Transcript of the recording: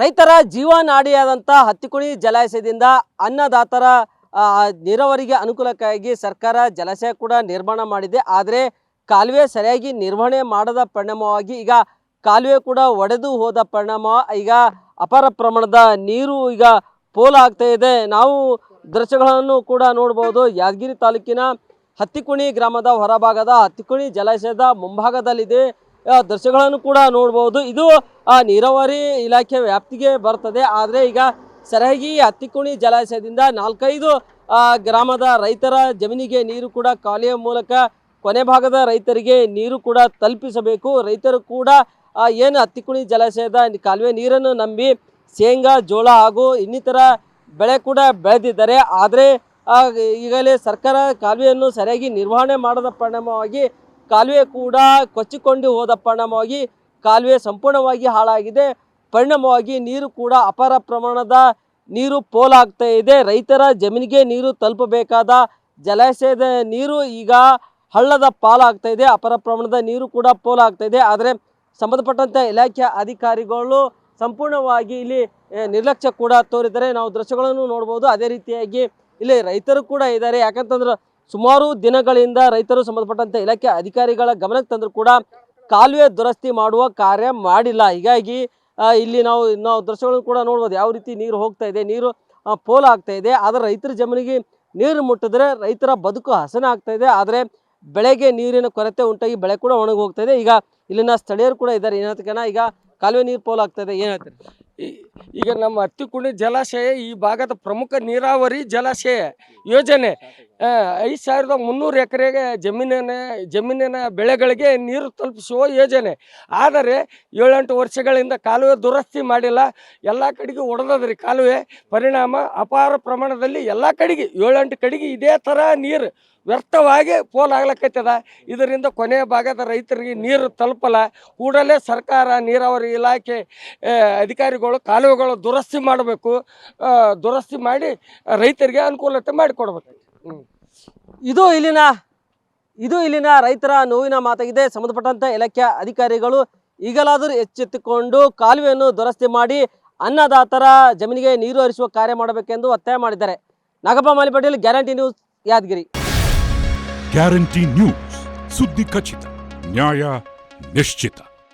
ರೈತರ ಜೀವನಾಡಿಯಾದಂಥ ಹತ್ತಿಕುಣಿ ಜಲಾಶಯದಿಂದ ಅನ್ನದಾತರ ನೀರಾವರಿಗೆ ಅನುಕೂಲಕ್ಕಾಗಿ ಸರ್ಕಾರ ಜಲಾಶಯ ಕೂಡ ನಿರ್ಮಾಣ ಮಾಡಿದೆ. ಆದರೆ ಕಾಲುವೆ ಸರಿಯಾಗಿ ನಿರ್ವಹಣೆ ಮಾಡದ ಪರಿಣಾಮವಾಗಿ ಈಗ ಕಾಲುವೆ ಕೂಡ ಒಡೆದು ಹೋದ ಪರಿಣಾಮ. ಈಗ ಅಪಾರ ಪ್ರಮಾಣದ ನೀರು ಈಗ ಪೋಲಾಗ್ತಾ ಇದೆ. ನಾವು ದೃಶ್ಯಗಳನ್ನು ಕೂಡ ನೋಡ್ಬೋದು. ಯಾದಗಿರಿ ತಾಲೂಕಿನ ಹತ್ತಿಕುಣಿ ಗ್ರಾಮದ ಹೊರಭಾಗದ ಹತ್ತಿಕುಣಿ ಜಲಾಶಯದ ಮುಂಭಾಗದಲ್ಲಿದೆ. ದೃಶ್ಯಗಳನ್ನು ಕೂಡ ನೋಡ್ಬೋದು. ಇದು ನೀರಾವರಿ ಇಲಾಖೆ ವ್ಯಾಪ್ತಿಗೆ ಬರ್ತದೆ. ಆದರೆ ಈಗ ಸರಿಯಾಗಿ ಹತ್ತಿಕೋಣಿ ಜಲಾಶಯದಿಂದ ನಾಲ್ಕೈದು ಗ್ರಾಮದ ರೈತರ ಜಮೀನಿಗೆ ನೀರು ಕೂಡ ಕಾಲಿಯ ಮೂಲಕ ಕೊನೆ ಭಾಗದ ರೈತರಿಗೆ ನೀರು ಕೂಡ ತಲುಪಿಸಬೇಕು. ರೈತರು ಕೂಡ ಏನು ಹತ್ತಿಕುಣಿ ಜಲಾಶಯದ ಕಾಲುವೆ ನೀರನ್ನು ನಂಬಿ ಶೇಂಗಾ, ಜೋಳ ಹಾಗೂ ಇನ್ನಿತರ ಬೆಳೆ ಕೂಡ ಬೆಳೆದಿದ್ದಾರೆ. ಆದರೆ ಈಗಲೇ ಸರ್ಕಾರ ಕಾಲುವೆಯನ್ನು ಸರಿಯಾಗಿ ನಿರ್ವಹಣೆ ಮಾಡದ ಪರಿಣಾಮವಾಗಿ ಕಾಲುವೆ ಕೂಡ ಕೊಚ್ಚಿಕೊಂಡು ಹೋದ ಪರಿಣಾಮವಾಗಿ ಕಾಲುವೆ ಸಂಪೂರ್ಣವಾಗಿ ಹಾಳಾಗಿದೆ. ಪರಿಣಾಮವಾಗಿ ನೀರು ಕೂಡ ಅಪಾರ ಪ್ರಮಾಣದ ನೀರು ಪೋಲಾಗ್ತಾ ಇದೆ. ರೈತರ ಜಮೀನಿಗೆ ನೀರು ತಲುಪಬೇಕಾದ ಜಲಾಶಯದ ನೀರು ಈಗ ಹಳ್ಳದ ಪಾಲಾಗ್ತಾ ಇದೆ. ಅಪಾರ ಪ್ರಮಾಣದ ನೀರು ಕೂಡ ಪೋಲಾಗ್ತಾ ಇದೆ. ಆದರೆ ಸಂಬಂಧಪಟ್ಟಂಥ ಇಲಾಖೆ ಅಧಿಕಾರಿಗಳು ಸಂಪೂರ್ಣವಾಗಿ ಇಲ್ಲಿ ನಿರ್ಲಕ್ಷ್ಯ ಕೂಡ ತೋರಿದರೆ ನಾವು ದೃಶ್ಯಗಳನ್ನು ನೋಡ್ಬೋದು. ಅದೇ ರೀತಿಯಾಗಿ ಇಲ್ಲಿ ರೈತರು ಕೂಡ ಇದ್ದಾರೆ. ಯಾಕಂತಂದ್ರೆ ಸುಮಾರು ದಿನಗಳಿಂದ ರೈತರು ಸಂಬಂಧಪಟ್ಟಂತೆ ಇಲಾಖೆ ಅಧಿಕಾರಿಗಳ ಗಮನಕ್ಕೆ ತಂದರೂ ಕೂಡ ಕಾಲುವೆ ದುರಸ್ತಿ ಮಾಡುವ ಕಾರ್ಯ ಮಾಡಿಲ್ಲ. ಹೀಗಾಗಿ ಇಲ್ಲಿ ನಾವು ನಾವು ದೃಶ್ಯಗಳನ್ನು ಕೂಡ ನೋಡ್ಬೋದು. ಯಾವ ರೀತಿ ನೀರು ಹೋಗ್ತಾ ಇದೆ, ನೀರು ಪೋಲ್ ಇದೆ. ಆದರೆ ರೈತರ ಜಮೀನಿಗೆ ನೀರು ಮುಟ್ಟಿದ್ರೆ ರೈತರ ಬದುಕು ಹಸನ ಆಗ್ತಾ ಇದೆ. ಆದರೆ ಬೆಳೆಗೆ ನೀರಿನ ಕೊರತೆ ಉಂಟಾಗಿ ಬೆಳೆ ಕೂಡ ಒಣಗಿ ಹೋಗ್ತಾ ಇದೆ. ಈಗ ಇಲ್ಲಿನ ಸ್ಥಳೀಯರು ಕೂಡ ಇದ್ದಾರೆ. ಏನಂತಕನ ಈಗ ಕಾಲುವೆ ನೀರು ಪೋಲ್ ಇದೆ. ಏನು ಹೇಳ್ತೀರಿ? ಈಗ ನಮ್ಮ ಅತ್ತಿಕುಣಿ ಜಲಾಶಯ, ಈ ಭಾಗದ ಪ್ರಮುಖ ನೀರಾವರಿ ಜಲಾಶಯ ಯೋಜನೆ. ಐದು ಸಾವಿರದ ಮುನ್ನೂರು ಎಕರೆಗೆ ಜಮೀನಿನ ಜಮೀನಿನ ಬೆಳೆಗಳಿಗೆ ನೀರು ತಲುಪಿಸುವ ಯೋಜನೆ. ಆದರೆ ಏಳೆಂಟು ವರ್ಷಗಳಿಂದ ಕಾಲುವೆ ದುರಸ್ತಿ ಮಾಡಿಲ್ಲ. ಎಲ್ಲ ಕಡೆಗೆ ಒಡೆದದ್ರಿ ಕಾಲುವೆ. ಪರಿಣಾಮ ಅಪಾರ ಪ್ರಮಾಣದಲ್ಲಿ ಎಲ್ಲ ಕಡೆಗೆ, ಏಳೆಂಟು ಕಡೆಗೆ ಇದೇ ಥರ ನೀರು ವ್ಯರ್ಥವಾಗಿ ಪೋಲಾಗ್ಲಕ್ಕೈತದ ಇದರಿಂದ ಕೊನೆಯ ಭಾಗದ ರೈತರಿಗೆ ನೀರು ತಲುಪಲ್ಲ. ಕೂಡಲೇ ಸರ್ಕಾರ ನೀರಾವರಿ ಇಲಾಖೆ ಅಧಿಕಾರಿಗಳು ಅಧಿಕಾರಿಗಳು ಕಾಲುವೆಗಳು ದುರಸ್ತಿ ಮಾಡಬೇಕು ದುರಸ್ತಿ ಮಾಡಿ ರೈತರಿಗೆ ಅನುಕೂಲತೆ ಮಾಡಿಕೊಡ್ಬೇಕು. ಇದು ಇಲ್ಲಿನ ಇದು ಇಲ್ಲಿನ ರೈತರ ನೋವಿನ ಮಾತಾಗಿದೆ. ಸಂಬಂಧಪಟ್ಟಂತ ಇಲಾಖೆ ಅಧಿಕಾರಿಗಳು ಈಗಲಾದರೂ ಎಚ್ಚೆತ್ತುಕೊಂಡು ಕಾಲುವೆಯನ್ನು ದುರಸ್ತಿ ಮಾಡಿ ಅನ್ನದಾತರ ಜಮೀನಿಗೆ ನೀರು ಹರಿಸುವ ಕಾರ್ಯ ಮಾಡಬೇಕೆಂದು ಒತ್ತಾಯ ಮಾಡಿದ್ದಾರೆ. Nagappa Malipatel guarantee news Yadgiri. Guarantee news ಸುದ್ದಿ ಖಚಿತ ನ್ಯಾಯ ನಿಶ್ಚಿತ.